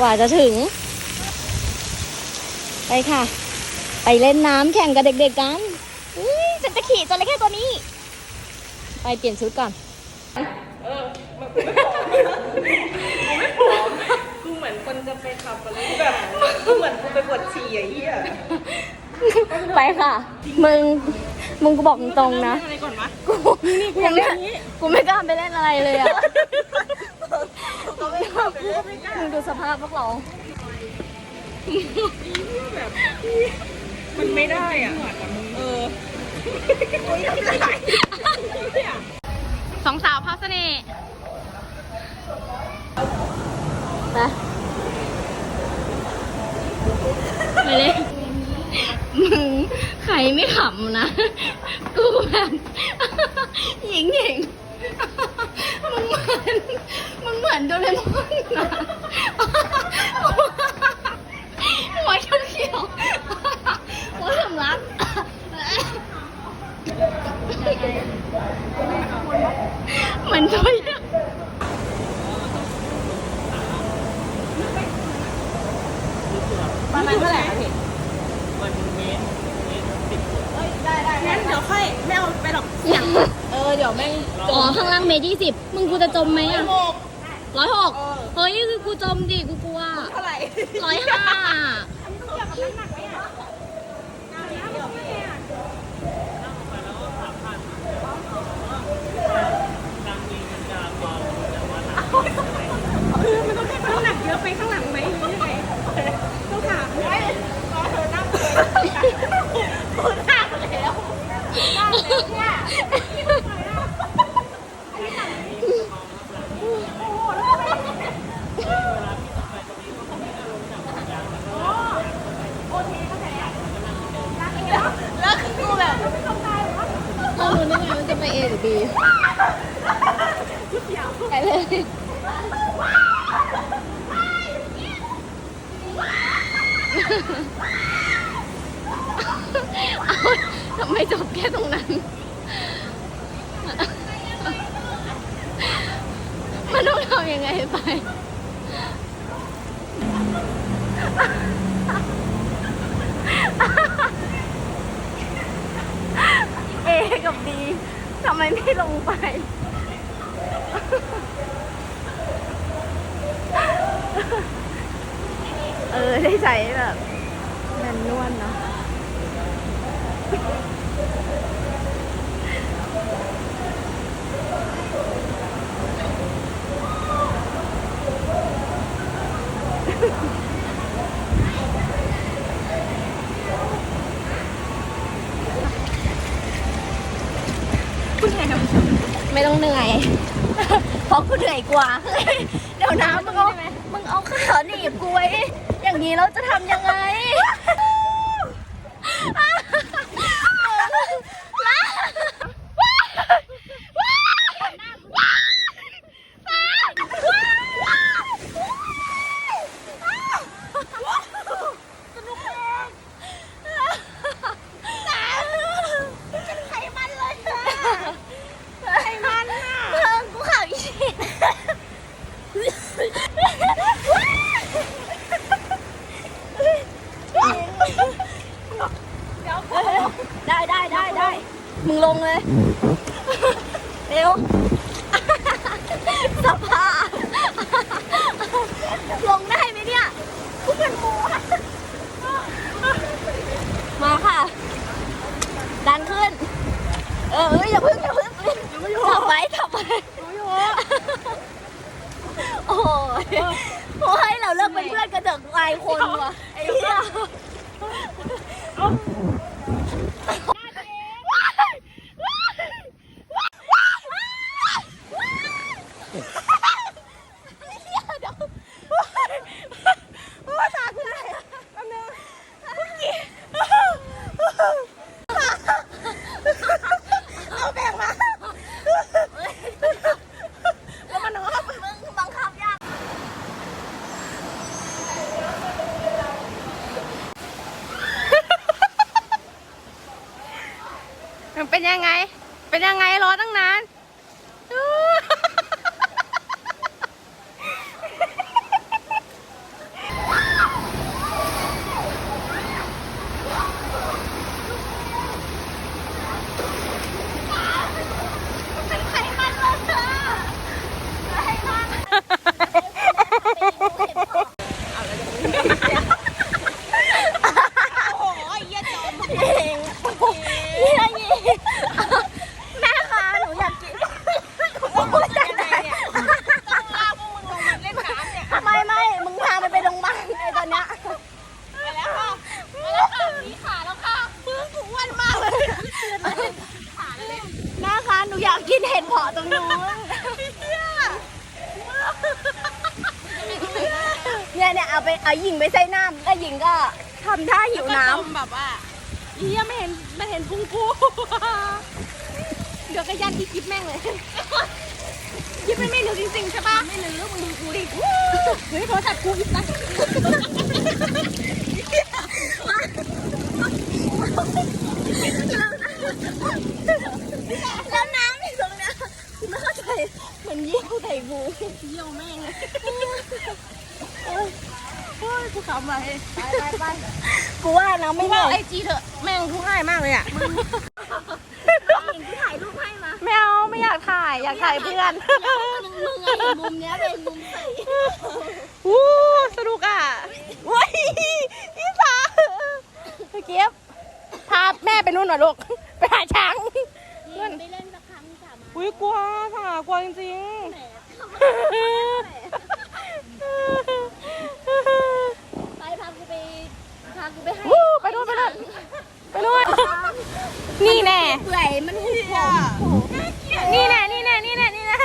กว่าจะถึง ไปค่ะ ไปเล่นน้ำแข่งกับเด็กๆกันอุ้ยฉันจะขี่จระเข้ตัวนี้ ไปเปลี่ยนชุดก่อนกูเหมือนคนจะไปขับอะไรแบบกูเหมือนกูไปปวดฉี่ไอ้เหี้ยไปค่ะ มึง มึงกูบอกตรงๆนะ อะไรก่อนวะกูกูไม่กูไม่กล้าไปเล่นอะไรเลยอะ มึงดูสภาพพวกเรามันไม่ได้อะเออสองสาวพาสเน่ไปไปเลยมึงใครไม่ขำนะ กูแบบหญิงหญิงมึงเหมือน มึงเหมือนโดเรมอนนะหัวเขียวๆหัวสำลักเหมือนตัวใหญ่ประมาณเท่าไหร่คะพี่งั้นเดี๋ยวค่อยไม่เอาไปหรอกอย่างเออเดี๋ยวแม่งอ๋อข้างล่างเมตรยี่สิบมึงกูจะจมไหมอะ ร้อยหกเฮ้ยคือกูจมดิกูกลัวเท่าไหร่ร้อยห้าน้ำหนักเยอะไปข้างหลังไหมหรือยังไงต้องถามไหมเธอนั่งเลยคุณนั่งแล้วนั่งแล้วเนี่ย แล้วคือกูแบบเรารู้ได้ไงว่าจะไปเอหรือบีไปเลยเอาทำไมจบแค่ตรงนั้น มันต้องทำยังไงไป เอกับบีทำ ไมไม่ลงไป เออ ได้ใช้แบบแมนนวลเนาะไม่ต้องเหนื่อย เพราะกูเหนื่อยกว่า เดี๋ยวนะมึงเอามึงเอาขาหนีบกูไว้อย่างนี้เราจะทำยังไง ไขมันเลยค่ะไขมันอะเพิ่งกูข่าวอีชิได้ได้ได้ได้มึ งเลย เร็วสภาพลงได้ไหมเนี่ยกูเป็นหมูมาค่ะ ดันขึ้น เอออย่าพึ่งอย่าพึ่งจับไว้จับไว้โอ้ยโอ้ยเราเลิกเป็นเพื่อนกันเถอะกูอายคนว่ะไอ้เหี้ยแล้วมันอ้อมมึงบังคับยาก มัน เป็นยังไง เป็นยังไงรอตั้งนาน ไปเอาหญิงไปใส่น้ำแล้วหญิงก็ทำท่าหิวน้ก็ต้มแบบว่าเฮียไม่เห็นไม่เห็นพุงกู เดี๋ยวก็ยันที่คลิปแม่งเลยคลิปมันไม่รู้จริงๆใช่ปะไม่รู้มึงดูกูดิเฮ้ยโทรศัพท์กูอีกนะำแล้วน้ำอยู่ตรงเนี้ยกูไม่เข้าใจเหมือนเยี่ยวใส่บูเยี่ยวแม่งเลย โอ้ยกูขำว่ะเฮ้ยไปไปไปกูว่าน้ำมึไม่งไหวเอาไอจีเถอะแม่งทุกข์ง่ายมากเลยอะหญิงกูถ่ายรูปให้มาไม่เอาไม่อยากถ่ายอยากถ่ายเพื่อนมึงมึงอะมุมเนี้ยเป็นมุมใสวู้สนุกอะว้ายพี่สาวพี่เก็บพาแม่ไปนู่นหน่อยลูกไปหาช้างเล่นไปเล่นสักครั้งสามอุ้ยกลัวค่ะกลัวจริงแหมๆ กูไปให้ไปด้วยไปด้วยไปด้วยนี่แน่เปื่อยมันหุบผมนี่แน่นี่แน่นี่แน่นี่แน่